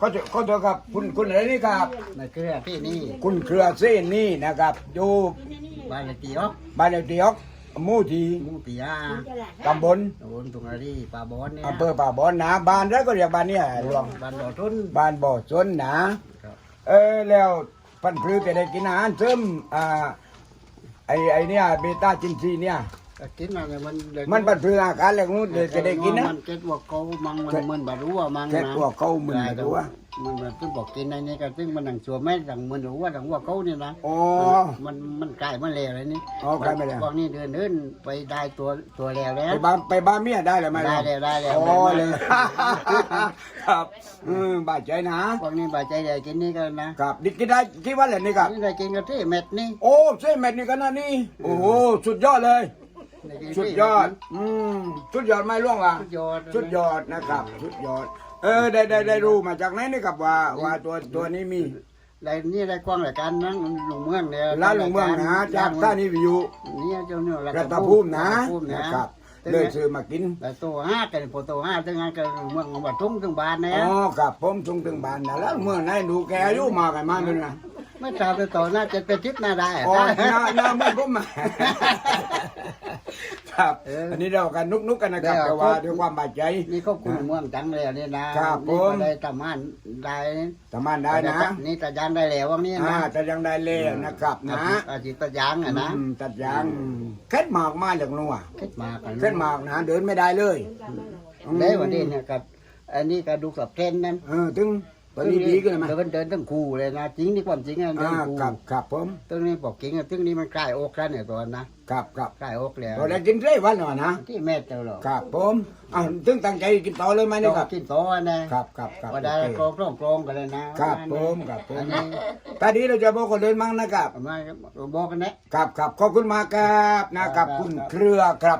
ก็จะก็ตัวครับคุณคุณอะไรนี่ครับในเครือที่นี่คุณเครือเส้นนี่นะครับอยู่บ้านเลขที่อ๊อกบ้านเลขที่ออกหมู่ที่หมู่ตีห้าตำบลตำบลตุงอารีป่าบอนเนี่ยอำเภอป่าบอนนะบ้านแล้วก็เรียกบ้านเนี่ยหลวงบ้านบ่อทุนบ้านบ่อสนนะครับเออแล้วพันธุ์พืชจะได้กินอาหารเสริมอ่าไอไอเนี่ยเบต้าจินซีเนี่ย ก็กินอะไรมันเด็กมันพันธุ์พืชอาการแล้วนู้นเดี๋ยวจะได้กินนะมันเก็ดว่าเขามังมันมันบารู้ว่ามังเก็ดว่าเขามึนบ่รู้ว่ามันมันซึ่งบอกกินในนี้ก็ซึ่งมันหนังชัวแม่ดังมันรู้ว่าดังว่าเขานี่นะอ๋อมันมันใกล้มันแล้วเลยนี่อ๋อใกล้มาแล้วพวกนี้เดินเดินไปได้ตัวตัวแล้วแล้วไปบ้านไปบ้านเมียได้หรือไม่ได้แล้วได้แล้วอ๋อเลยครับอืมบาดใจนะพวกนี้บาดใจใหญ่กินนี่กันนะครับดิกินได้กี่วันแล้วนี่ครับนี่ได้กินกันที่เม็ดนี่โอ้เส้นเม็ดนี่กันนะนี่โอ้โหสุดยอดเลย ได้กินสุดยอด อืมสุดยอดไม่ล่วงอะสุดยอดสุดยอดนะครับสุดยอด เออ ได้ได้ได้รู้มาจากไหนนี่ครับว่าว่าตัวตัวนี้มีได้นี่ได้กว้างรายการนั้นลงเมืองเนี่ยร้านหลวงเมืองนะจากท่านี้วิวเนี่ยเจ้าเนี่ยรัตภูมินะรัตภูมินะนะครับถึงเลยแม้ซื้อมากินแต่ตัวห้ากันพอตัวห้าถึงงานกันเมืองบัดทุ่งถึงบ้านนะอ๋อครับผมส่งถึงบ้านนะแล้วเมื่อไหนดูแกอายุมากกันมากเลยนะ ไม่ทราบไปต่อหน้าจะเป็นทิพย์หน้าได้อะอ๋อหน้าหน้าไม่ผมมาครับเอออัอันนี้เรากันนุกนุกๆกันนะครับได้ครับแต่ว่าด้วยความบาดใจนี่เขาคุณเมืองจังเลยอันนี่นะครับผมนี่ก็ได้ทำงานได้สามารถได้นะนี่ตะยางได้แล้วว่านี่อ่านะแต่ยังได้เล่นะครับนะอาชีพตะยางอะนะอืมตัดยางเค็ดหมากมาจากนัวคิดมากันเค็ดหมากนะเดินไม่ได้เลยอืมได้วันนี้เนี่ยกับอันนี้ก็ดูกับเทรนนั่นเออถึง ตอนนี้ดีขึ้นไหมเดินเดินทั้งคู่เลยนะจริงนี่ความจริงอะเดิอ่านคู่ครับครับผมตรงนี้บอกจริงอะตรงนี้มันใกล้อกแล้วเนี่ยตัวนะครับครับใกล้อกแล้วเราได้กินได้วันหน่อยนะที่แม่เจ้าหรอกครับผมอ่าถึงตั้งใจกินต่อเลยไหมนี่ครับกินโตะนะครับครับครับว่าได้โอเคกรองกรองกรองกันเลยนะครับผมครับผมอันนี้ตอนนี้เราจะบอกคนเดินมั่งนะครับ มาบอกกันนะ ครับครับขอบคุณมากครับนะครับครับคุณเครือครับ